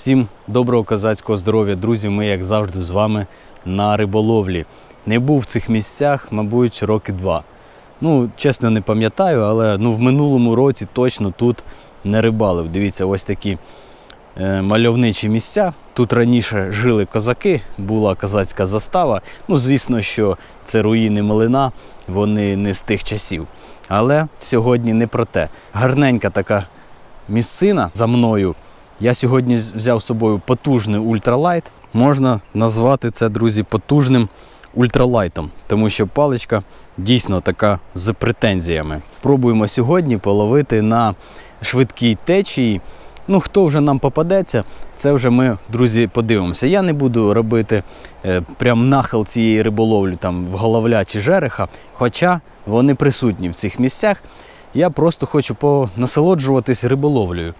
Всім доброго козацького здоров'я, друзі. Ми, як завжди, з вами на риболовлі. Не був в цих місцях, мабуть, роки два. Ну, чесно, не пам'ятаю, але ну, в минулому році точно тут не рибалив. Дивіться, ось такі е, мальовничі місця. Тут раніше жили козаки, була козацька застава. Ну, звісно, що це руїни млина, вони не з тих часів. Але сьогодні не про те. Гарненька така місцина за мною. Я сьогодні взяв з собою потужний ультралайт. Можна назвати це, друзі, потужним ультралайтом, тому що паличка дійсно така з претензіями. Пробуємо сьогодні половити на швидкій течії. Ну, хто вже нам попадеться, це вже ми, друзі, подивимося. Я не буду робити е, прям нахил цієї риболовлі там в головля чи жереха, хоча вони присутні в цих місцях. Я просто хочу понасолоджуватись риболовлею.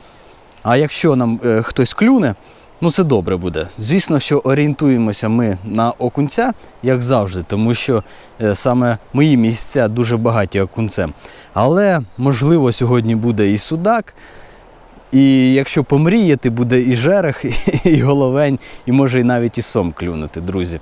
А якщо нам е, хтось клюне, ну це добре буде. Звісно, що орієнтуємося ми на окунця, як завжди, тому що е, саме мої місця дуже багаті окунцем. Але можливо сьогодні буде і судак. І якщо помріяти, буде і жерех, і головень, і може і навіть і сом клюнути, друзі.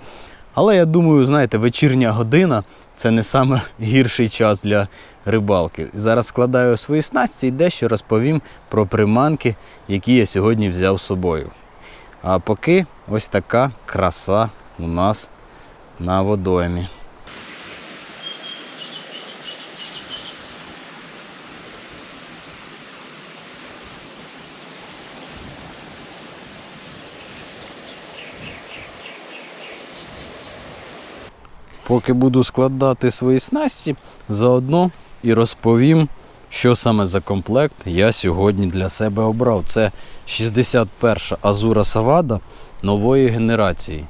Але я думаю, знаєте, вечірня година це не саме гірший час для рибалки. Зараз складаю свої снасті і дещо розповім про приманки, які я сьогодні взяв з собою. А поки ось така краса у нас на водоймі. Поки буду складати свої снасті, заодно і розповім, що саме за комплект я сьогодні для себе обрав. Це 61-ша Азура Савада нової генерації.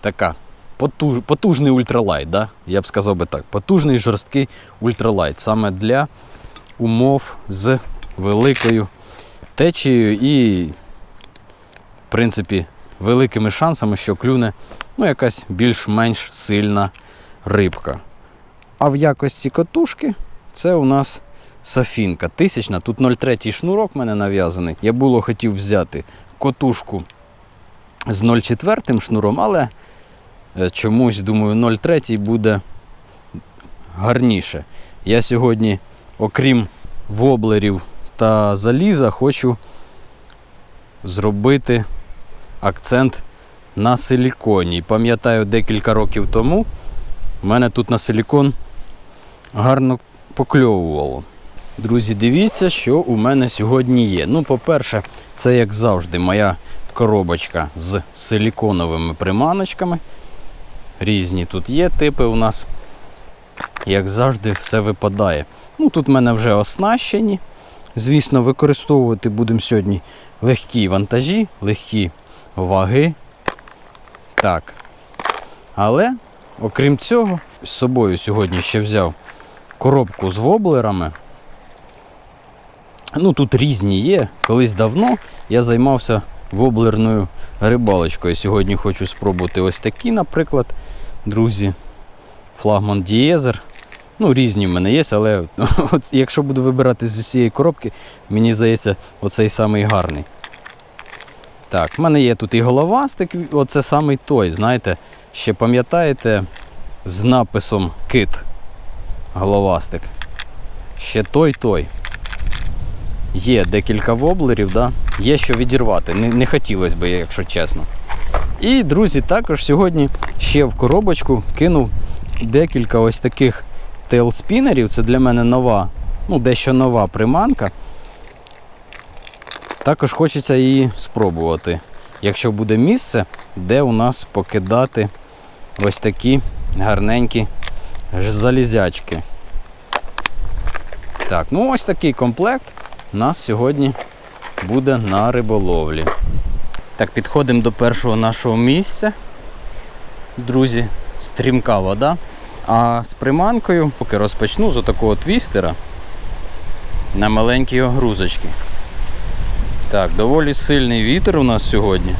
Така потуж, потужний ультралайт, да? я б сказав би так. Потужний жорсткий ультралайт саме для умов з великою течією і, в принципі, великими шансами, що клюне ну, якась більш-менш сильна рибка. А в якості катушки це у нас сафінка тисячна. Тут 0,3 шнурок в мене нав'язаний. Я було хотів взяти котушку з 0,4 шнуром, але е, чомусь, думаю, 0,3 буде гарніше. Я сьогодні, окрім воблерів та заліза, хочу зробити акцент на силіконі. Пам'ятаю, декілька років тому в мене тут на силікон гарно покльовувало. Друзі, дивіться, що у мене сьогодні є. Ну, по-перше, це, як завжди, моя коробочка з силіконовими приманочками. Різні тут є типи у нас. Як завжди, все випадає. Ну, Тут в мене вже оснащені. Звісно, використовувати будемо сьогодні легкі вантажі, легкі ваги. Так. Але, окрім цього, з собою сьогодні ще взяв коробку з воблерами. Ну, тут різні є. Колись давно я займався воблерною рибалочкою. Сьогодні хочу спробувати ось такі, наприклад, друзі. Флагман Дієзер. Ну, різні в мене є, але от, якщо буду вибирати з усієї коробки, мені здається, оцей самий гарний. Так, в мене є тут і головастик, оце самий той, знаєте, ще пам'ятаєте, з написом кит. Головастик. Ще той-той. Є декілька воблерів, да? є що відірвати. Не, не хотілося б, якщо чесно. І, друзі, також сьогодні ще в коробочку кинув декілька ось таких тейлспінерів. Це для мене нова, ну, дещо нова приманка. Також хочеться її спробувати, якщо буде місце, де у нас покидати ось такі гарненькі залізячки. Так, ну ось такий комплект у нас сьогодні буде на риболовлі. Так, підходимо до першого нашого місця. Друзі, стрімка вода. А з приманкою, поки розпочну з отакого твістера на маленькі огрузочки. Так, доволі сильний вітер у нас сьогодні.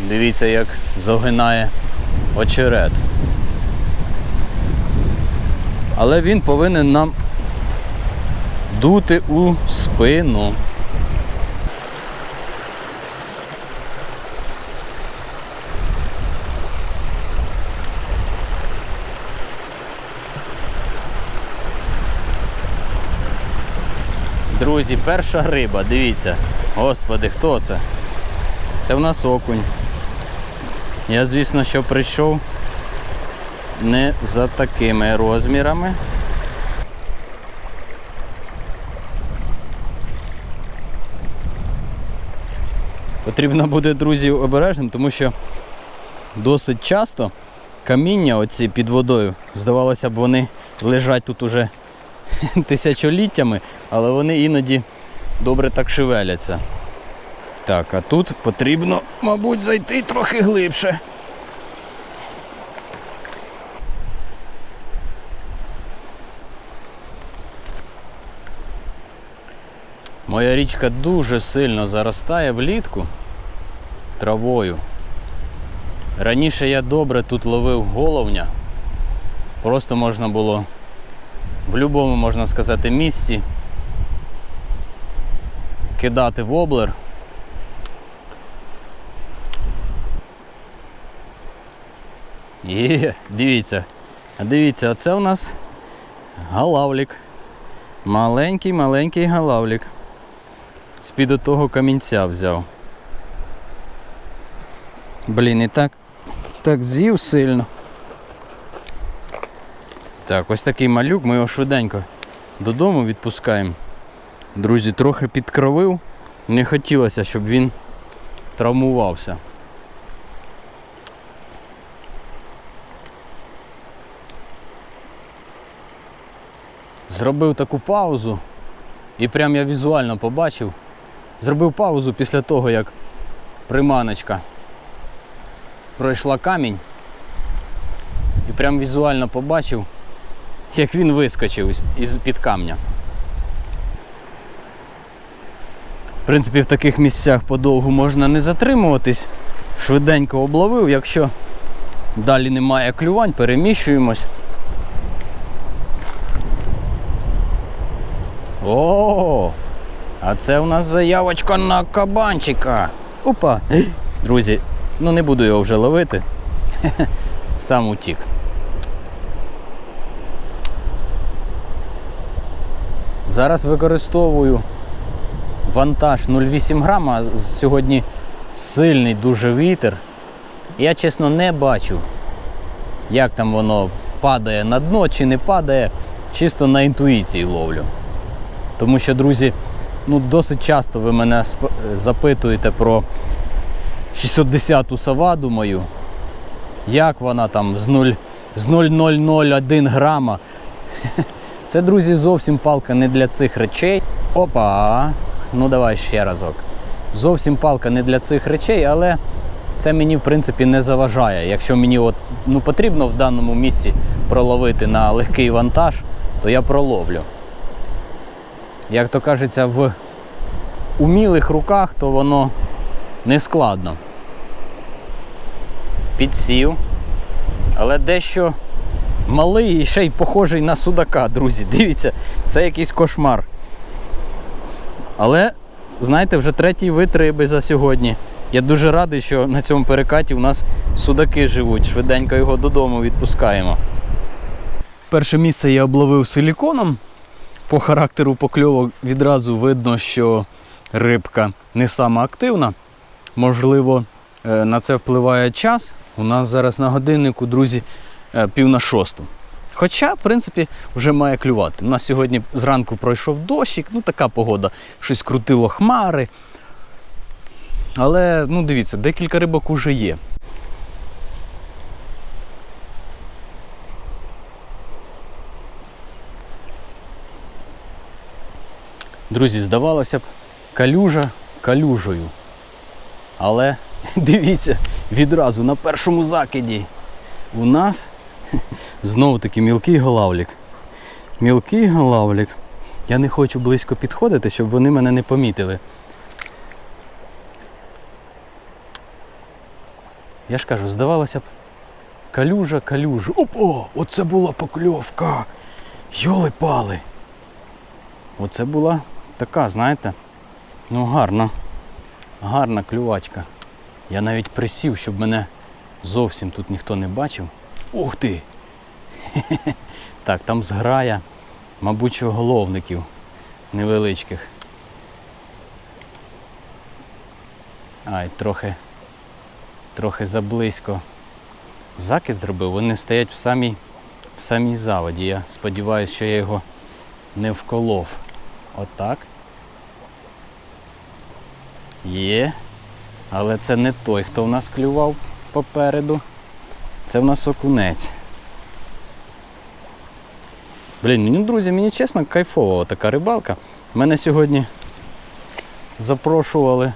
Дивіться, як загинає очерет. Але він повинен нам дути у спину. Друзі, перша риба, дивіться. Господи, хто це? Це в нас окунь. Я, звісно, що прийшов не за такими розмірами. Потрібно буде, друзі, обережним, тому що досить часто каміння оці під водою, здавалося б, вони лежать тут уже тисячоліттями, але вони іноді добре так шевеляться. Так, а тут потрібно, мабуть, зайти трохи глибше. Моя річка дуже сильно заростає влітку травою. Раніше я добре тут ловив головня. Просто можна було в будь-якому, можна сказати, місці кидати воблер. Є, дивіться. Дивіться, оце у нас галавлік. Маленький, маленький галавлік. З-під того камінця взяв. Блін, і так, так з'їв сильно. Так, ось такий малюк, ми його швиденько додому відпускаємо. Друзі, трохи підкровив. Не хотілося, щоб він травмувався. Зробив таку паузу і прям я візуально побачив. Зробив паузу після того, як приманочка пройшла камінь. І прям візуально побачив, як він вискочив із- із-під камня. В принципі, в таких місцях подовгу можна не затримуватись. Швиденько обловив, якщо далі немає клювань, переміщуємось. О, а це у нас заявочка на кабанчика. Опа. Друзі, ну не буду його вже ловити. Сам утік. Зараз використовую вантаж 0,8 грама. Сьогодні сильний дуже вітер. Я чесно не бачу, як там воно падає на дно чи не падає. Чисто на інтуїції ловлю. Тому що, друзі, ну досить часто ви мене запитуєте про 610-ту саваду мою. Як вона там з 0, з 0,001 грама. Це, друзі, зовсім палка не для цих речей. Опа! Ну давай ще разок. Зовсім палка не для цих речей, але це мені в принципі не заважає. Якщо мені от, ну, потрібно в даному місці проловити на легкий вантаж, то я проловлю. Як то кажеться, в умілих руках, то воно не складно. Підсів. Але дещо малий і ще й похожий на судака, друзі. Дивіться, це якийсь кошмар. Але, знаєте, вже третій вид риби за сьогодні. Я дуже радий, що на цьому перекаті у нас судаки живуть. Швиденько його додому відпускаємо. Перше місце я обловив силіконом. По характеру покльовок відразу видно, що рибка не сама активна. Можливо, е, на це впливає час. У нас зараз на годиннику, друзі, е, пів на шосту. Хоча, в принципі, вже має клювати. У нас сьогодні зранку пройшов дощик, ну така погода, щось крутило хмари. Але ну дивіться, декілька рибок уже є. Друзі, здавалося б, калюжа калюжею. Але дивіться, відразу на першому закиді у нас знову таки мілкий голавлік. Мілкий голавлік. Я не хочу близько підходити, щоб вони мене не помітили. Я ж кажу, здавалося б, калюжа, калюжа. Опа! Оце була покльовка! Йоли-пали! Оце була Така, знаєте, ну гарна, гарна клювачка. Я навіть присів, щоб мене зовсім тут ніхто не бачив. Ух ти! Так, там зграя, мабуть, головників невеличких. Ай, трохи трохи заблизько. Закид зробив, вони стоять в самій в самій заводі. Я сподіваюся, що я його не вколов. Отак. Є. Але це не той, хто в нас клював попереду. Це в нас окунець. Блін, мені, друзі, мені чесно кайфова така рибалка. Мене сьогодні запрошували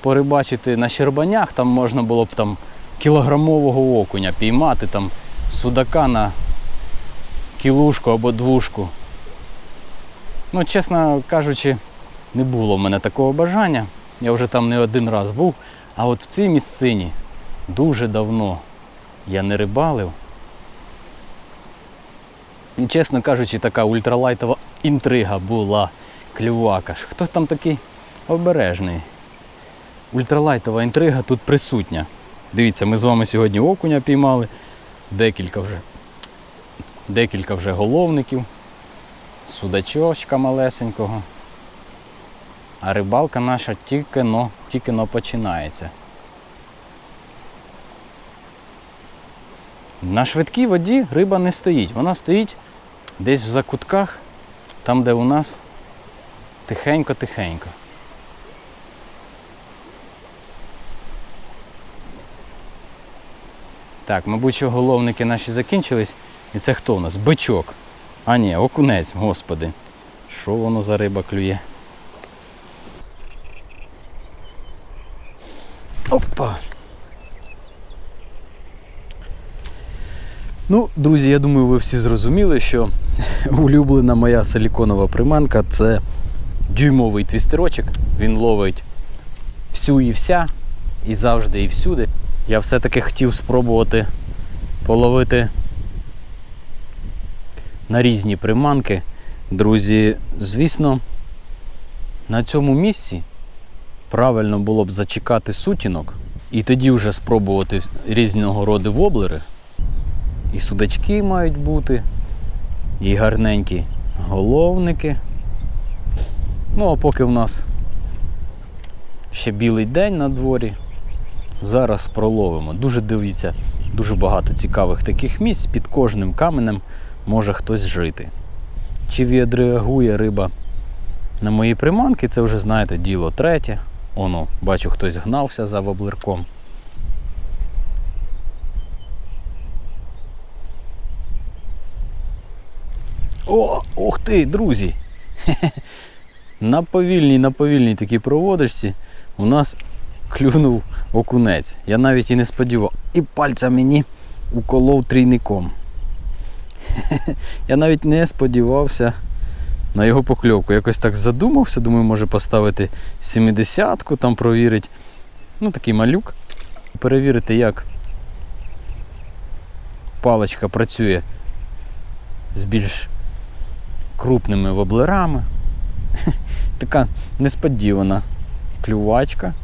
порибачити на Щербанях, там можна було б там кілограмового окуня піймати, там судака на кілушку або двушку. Ну, чесно кажучи, не було в мене такого бажання. Я вже там не один раз був. А от в цій місцині дуже давно я не рибалив. І, чесно кажучи, така ультралайтова інтрига була клювака. Хто там такий обережний? Ультралайтова інтрига тут присутня. Дивіться, ми з вами сьогодні окуня піймали, декілька вже, декілька вже головників, судачочка малесенького. А рибалка наша тільки но, тільки но починається. На швидкій воді риба не стоїть. Вона стоїть десь в закутках, там, де у нас тихенько-тихенько. Так, мабуть, що головники наші закінчились. І це хто у нас? Бичок. А ні, окунець, господи. Що воно за риба клює? Опа! Ну, друзі, я думаю, ви всі зрозуміли, що улюблена моя силіконова приманка це дюймовий твістерочок. Він ловить всю і вся, і завжди, і всюди. Я все-таки хотів спробувати половити на різні приманки. Друзі, звісно, на цьому місці правильно було б зачекати сутінок і тоді вже спробувати різного роду воблери. І судачки мають бути, і гарненькі головники. Ну, а поки в нас ще білий день на дворі, зараз проловимо. Дуже дивіться, дуже багато цікавих таких місць, під кожним каменем може хтось жити. Чи відреагує риба на мої приманки, це вже, знаєте, діло третє. Оно, бачу, хтось гнався за воблерком. О, ух ти, друзі! На повільній, на повільній такій проводочці у нас клюнув окунець. Я навіть і не сподівав. І пальця мені уколов трійником. Я навіть не сподівався на його покльовку. Якось так задумався, думаю, може поставити 70-ку, там провірити. Ну, такий малюк. Перевірити, як паличка працює з більш крупними воблерами. Така несподівана клювачка.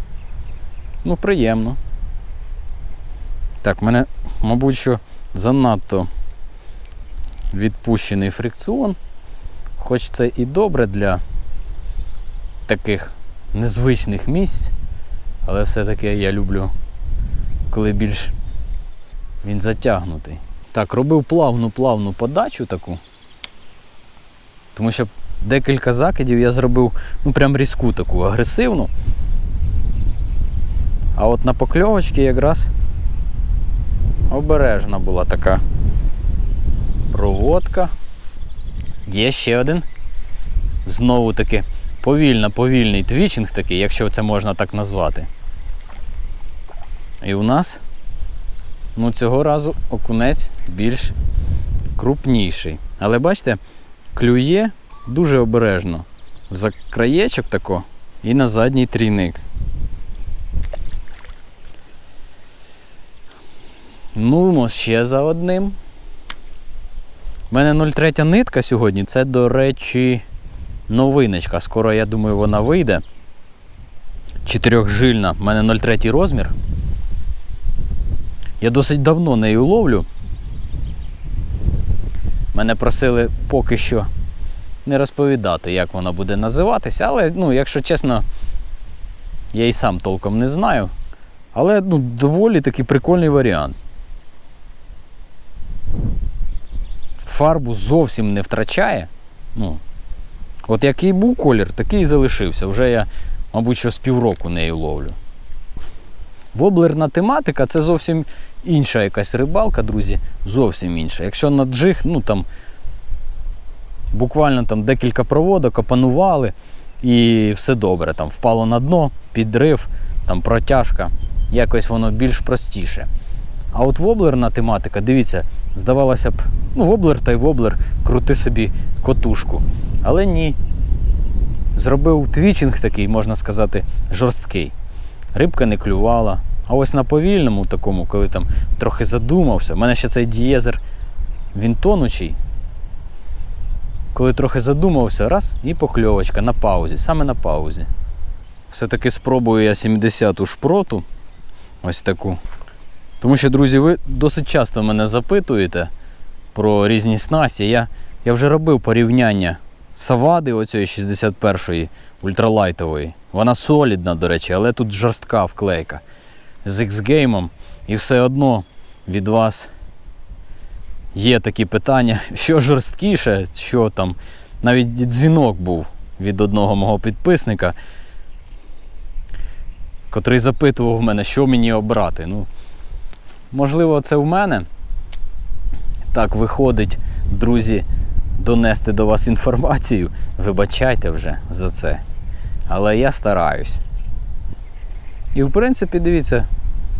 Ну, приємно. Так, мене, мабуть, що занадто відпущений фрикціон. Хоч це і добре для таких незвичних місць, але все-таки я люблю, коли більш він затягнутий. Так, робив плавну-плавну подачу таку. Тому що декілька закидів я зробив ну прям різку таку агресивну. А от на покльовочці якраз обережна була така проводка. Є ще один. Знову таки повільно, повільний твічинг такий, якщо це можна так назвати. І у нас ну, цього разу окунець більш крупніший. Але бачите, клює дуже обережно. За краєчок тако і на задній трійник. Ну, ще за одним. У мене 0,3 нитка сьогодні. Це, до речі, новиночка. Скоро, я думаю, вона вийде. Чотирьохжильна. У мене 0,3 розмір. Я досить давно нею ловлю. Мене просили поки що не розповідати, як вона буде називатися, але, ну, якщо чесно, я і сам толком не знаю. Але ну, доволі такий прикольний варіант. Фарбу зовсім не втрачає. Ну, от який був колір, такий і залишився. Вже я, мабуть, що з півроку нею ловлю. Воблерна тематика це зовсім інша якась рибалка, друзі. Зовсім інша. Якщо на джиг, ну там буквально там декілька проводок опанували і все добре. Там впало на дно, підрив, там протяжка. Якось воно більш простіше. А от воблерна тематика, дивіться, здавалося б, ну, воблер та й воблер, крути собі котушку. Але ні. Зробив твічинг такий, можна сказати, жорсткий. Рибка не клювала. А ось на повільному такому, коли там трохи задумався, в мене ще цей дієзер, він тонучий. Коли трохи задумався, раз і покльовочка на паузі, саме на паузі. Все-таки спробую я 70-ту шпроту. Ось таку. Тому що, друзі, ви досить часто мене запитуєте про різні снасті. Я, я вже робив порівняння савади оцієї 61-ї ультралайтової. Вона солідна, до речі, але тут жорстка вклейка. З X-Game. І все одно від вас є такі питання, що жорсткіше, що там. Навіть дзвінок був від одного мого підписника, котрий запитував мене, що мені обрати. Ну, можливо, це в мене. Так виходить, друзі, донести до вас інформацію. Вибачайте вже за це. Але я стараюсь. І в принципі, дивіться,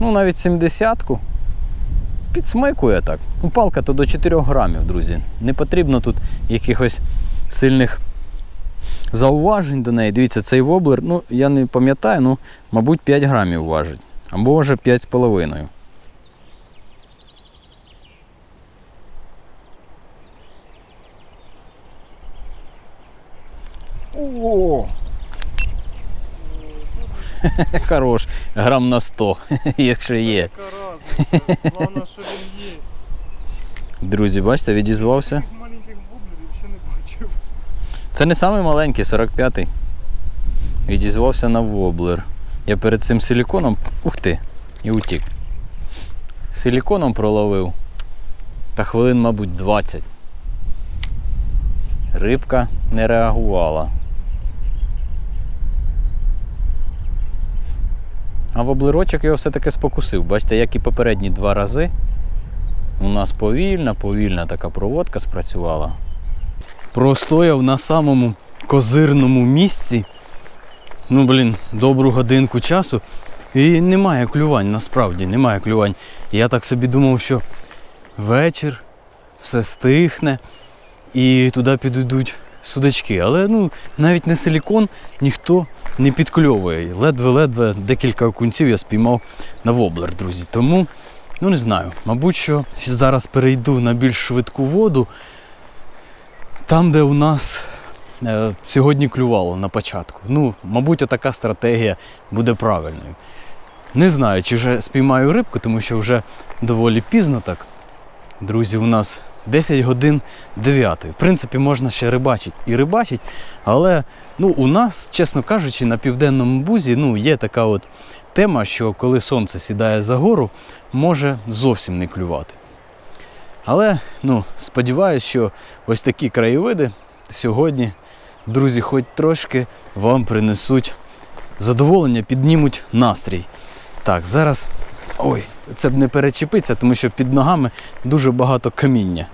ну навіть 70-ку підсмикує так. Ну, палка то до 4 грамів, друзі. Не потрібно тут якихось сильних зауважень до неї. Дивіться, цей воблер, ну я не пам'ятаю, ну, мабуть, 5 грамів важить. Або може 5,5. О! Хорош, грам на 100, якщо є. Головне, що він є. Друзі, бачите, відізвався. Маленьких воблерів ще не бачив. Це не самий маленький, 45-й. Відізвався на воблер. Я перед цим силіконом. Ух ти! І утік. Силіконом проловив. Та хвилин, мабуть, 20. Рибка не реагувала. А воблерочок його все-таки спокусив. Бачите, як і попередні два рази. У нас повільна, повільна така проводка спрацювала. Простояв на самому козирному місці. Ну, блін, добру годинку часу. І немає клювань, насправді немає клювань. Я так собі думав, що вечір, все стихне і туди підійдуть судачки. Але ну, навіть не силікон ніхто не підкльовує. Ледве-ледве декілька окунців я спіймав на воблер, друзі. Тому, ну не знаю, мабуть, що зараз перейду на більш швидку воду. Там, де у нас е, сьогодні клювало на початку. Ну, мабуть, така стратегія буде правильною. Не знаю, чи вже спіймаю рибку, тому що вже доволі пізно так. Друзі, у нас 10 годин 9. В принципі, можна ще рибачити і рибачить, але ну, у нас, чесно кажучи, на південному бузі ну, є така от тема, що коли сонце сідає за гору, може зовсім не клювати. Але ну, сподіваюся, що ось такі краєвиди сьогодні, друзі, хоч трошки вам принесуть задоволення, піднімуть настрій. Так, зараз. Ой, це б не перечепиться, тому що під ногами дуже багато каміння.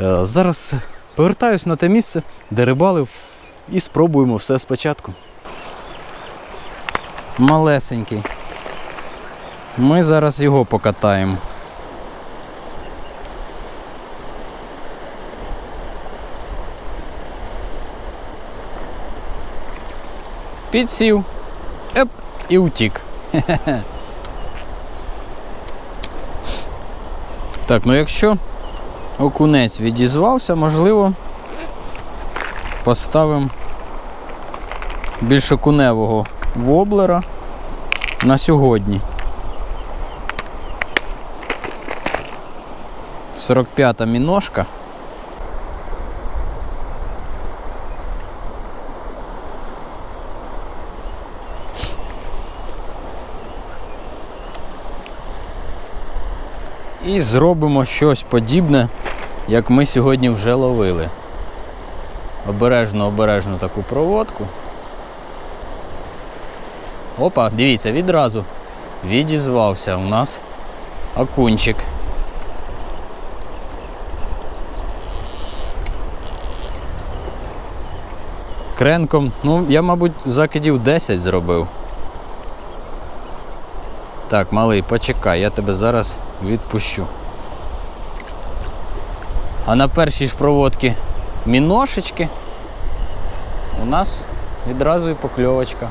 Е, зараз повертаюсь на те місце, де рибалив, і спробуємо все спочатку. Малесенький. Ми зараз його покатаємо. Підсів. Еп, і утік. Так, ну якщо окунець відізвався, можливо, поставимо більш окуневого воблера на сьогодні. 45-та міношка. І зробимо щось подібне, як ми сьогодні вже ловили. Обережно, обережно таку проводку. Опа, дивіться, відразу відізвався у нас окунчик. Кренком, ну, я, мабуть, закидів 10 зробив. Так, малий, почекай, я тебе зараз відпущу. А на першій ж проводці міношечки у нас відразу і покльовочка.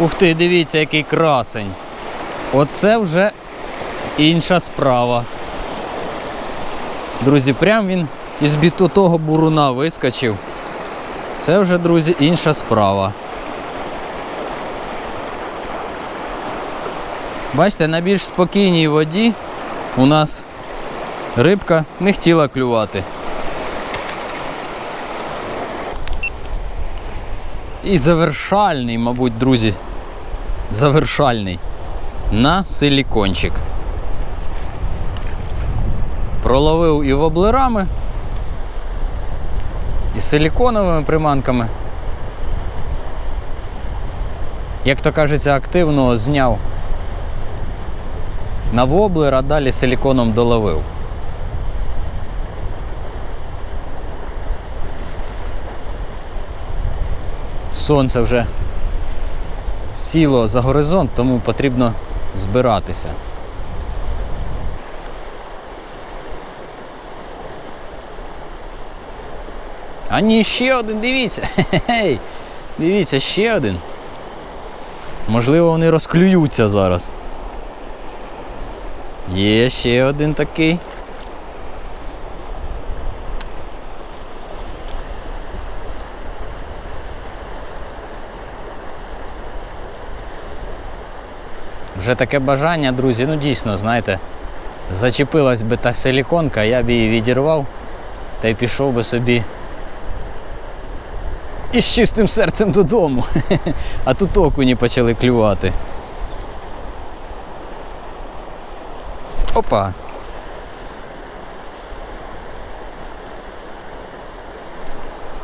Ух ти, дивіться, який красень. Оце вже інша справа. Друзі, прям він із бітотого буруна вискочив. Це вже, друзі, інша справа. Бачите, на більш спокійній воді у нас рибка не хотіла клювати. І завершальний, мабуть, друзі, завершальний на силікончик. Проловив і воблерами, силіконовими приманками. Як то кажеться, активно зняв на воблер, а далі силіконом доловив. Сонце вже сіло за горизонт, тому потрібно збиратися. А ні, ще один, дивіться. Хе-хей. Дивіться, ще один. Можливо, вони розклюються зараз. Є ще один такий. Вже таке бажання, друзі, ну дійсно, знаєте, зачепилась би та силіконка, я б її відірвав та й пішов би собі із чистим серцем додому. А тут окуні почали клювати. Опа.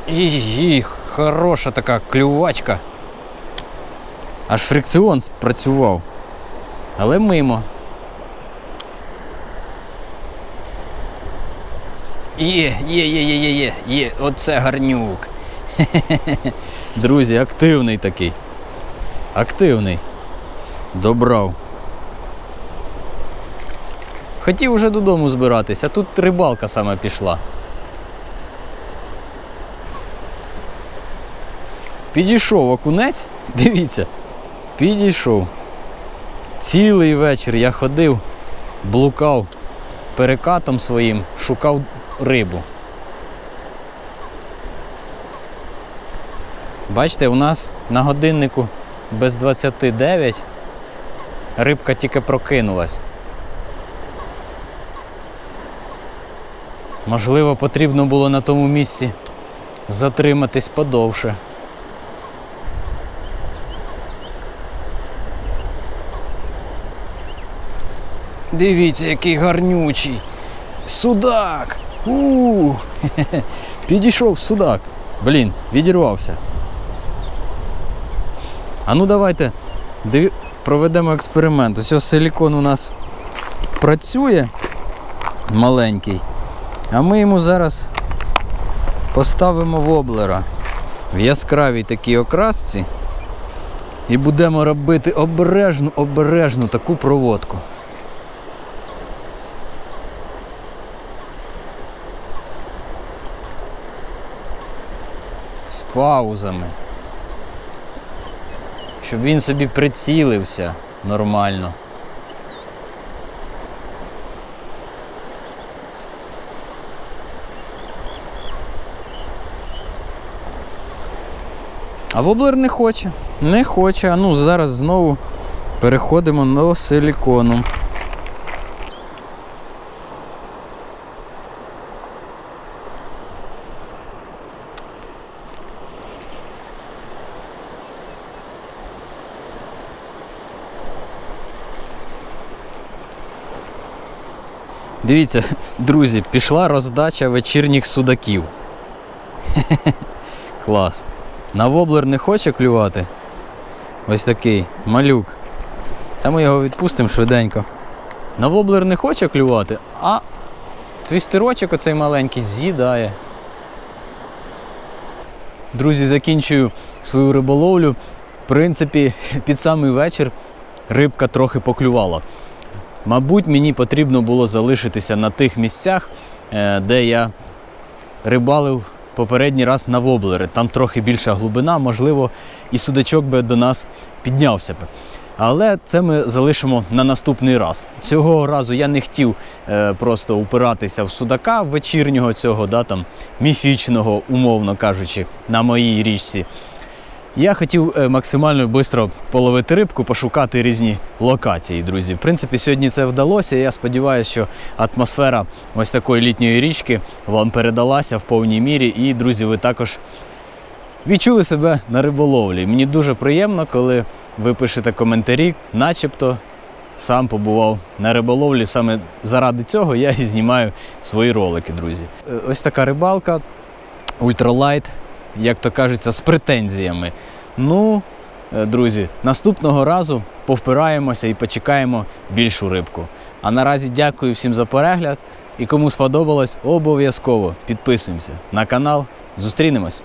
І, хороша така клювачка. Аж фрикціон спрацював. Але мимо. Є, є, є, є, є, є, є, оце гарнюк. Друзі, активний такий. Активний. Добрав. Хотів уже додому збиратися, а тут рибалка саме пішла. Підійшов окунець, дивіться, підійшов. Цілий вечір я ходив, блукав перекатом своїм, шукав рибу. Бачите, у нас на годиннику без 29 рибка тільки прокинулась. Можливо, потрібно було на тому місці затриматись подовше. Дивіться, який гарнючий. Судак! у Підійшов судак. Блін, відірвався. А ну давайте проведемо експеримент. Ось ось силікон у нас працює маленький. А ми йому зараз поставимо воблера в яскравій такій окрасці і будемо робити обережну, обережну таку проводку. З паузами. Щоб він собі прицілився нормально. А воблер не хоче. Не хоче. А ну зараз знову переходимо до силікону. Дивіться, друзі, пішла роздача вечірніх судаків. Клас. На воблер не хоче клювати. Ось такий малюк. Та ми його відпустимо швиденько. На воблер не хоче клювати, а твістерочок оцей маленький з'їдає. Друзі, закінчую свою риболовлю. В принципі, під самий вечір рибка трохи поклювала. Мабуть, мені потрібно було залишитися на тих місцях, е, де я рибалив попередній раз на воблери. Там трохи більша глибина, можливо, і судачок би до нас піднявся би. Але це ми залишимо на наступний раз. Цього разу я не хотів е, просто упиратися в судака вечірнього цього, да, там, міфічного, умовно кажучи, на моїй річці. Я хотів е, максимально швидко половити рибку, пошукати різні локації, друзі. В принципі, сьогодні це вдалося. Я сподіваюся, що атмосфера ось такої літньої річки вам передалася в повній мірі. І, друзі, ви також відчули себе на риболовлі. Мені дуже приємно, коли ви пишете коментарі, начебто сам побував на риболовлі. Саме заради цього я і знімаю свої ролики, друзі. Е, Ось така рибалка, ультралайт, як то кажеться, з претензіями. Ну, е, друзі, наступного разу повпираємося і почекаємо більшу рибку. А наразі дякую всім за перегляд. І кому сподобалось, обов'язково підписуємося на канал. Зустрінемось!